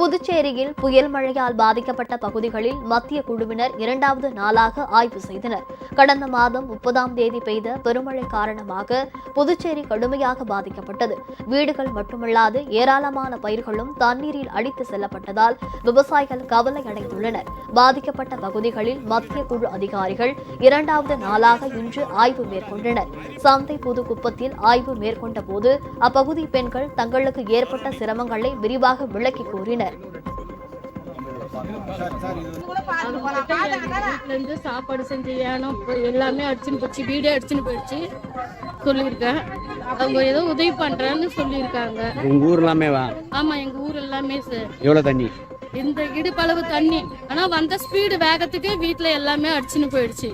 புதுச்சேரியில் புயல் மழையால் பாதிக்கப்பட்ட பகுதிகளில் மத்திய குழுவினர் இரண்டாவது நாளாக ஆய்வு செய்தனர். கடந்த மாதம் முப்பதாம் தேதி பெய்த பெருமழை காரணமாக புதுச்சேரி கடுமையாக பாதிக்கப்பட்டது. வீடுகள் மட்டுமல்லாது ஏராளமான பயிர்களும் தண்ணீரில் அடித்து செல்லப்பட்டதால் விவசாயிகள் கவலை அடைந்துள்ளனர். பாதிக்கப்பட்ட பகுதிகளில் மத்திய குழு அதிகாரிகள் இரண்டாவது நாளாக இன்று ஆய்வு மேற்கொண்டனர். சந்தை புதுக்குப்பத்தில் ஆய்வு மேற்கொண்ட போது அப்பகுதி பெண்கள் தங்களுக்கு ஏற்பட்ட சிரமங்களை விரிவாக விளக்கி கூறினர். இருந்து சாப்பாடு செஞ்சு ஏனம் எல்லாமே அடிச்சுன்னு போச்சு வீடே அடிச்சுன்னு போயிடுச்சு. சொல்லியிருக்கேன். அவங்க ஏதோ உதவி பண்றேன்னு சொல்லியிருக்காங்க. உங்க ஊர் எல்லாமே வா. ஆமா எங்க ஊர் எல்லாமே ச- எவ்வளோ தண்ணி? இந்த இடுப்பளவு தண்ணி. ஆனா வந்த ஸ்பீடு வேகத்துக்கு வீட்டுல எல்லாமே அடிச்சுன்னு போயிடுச்சு.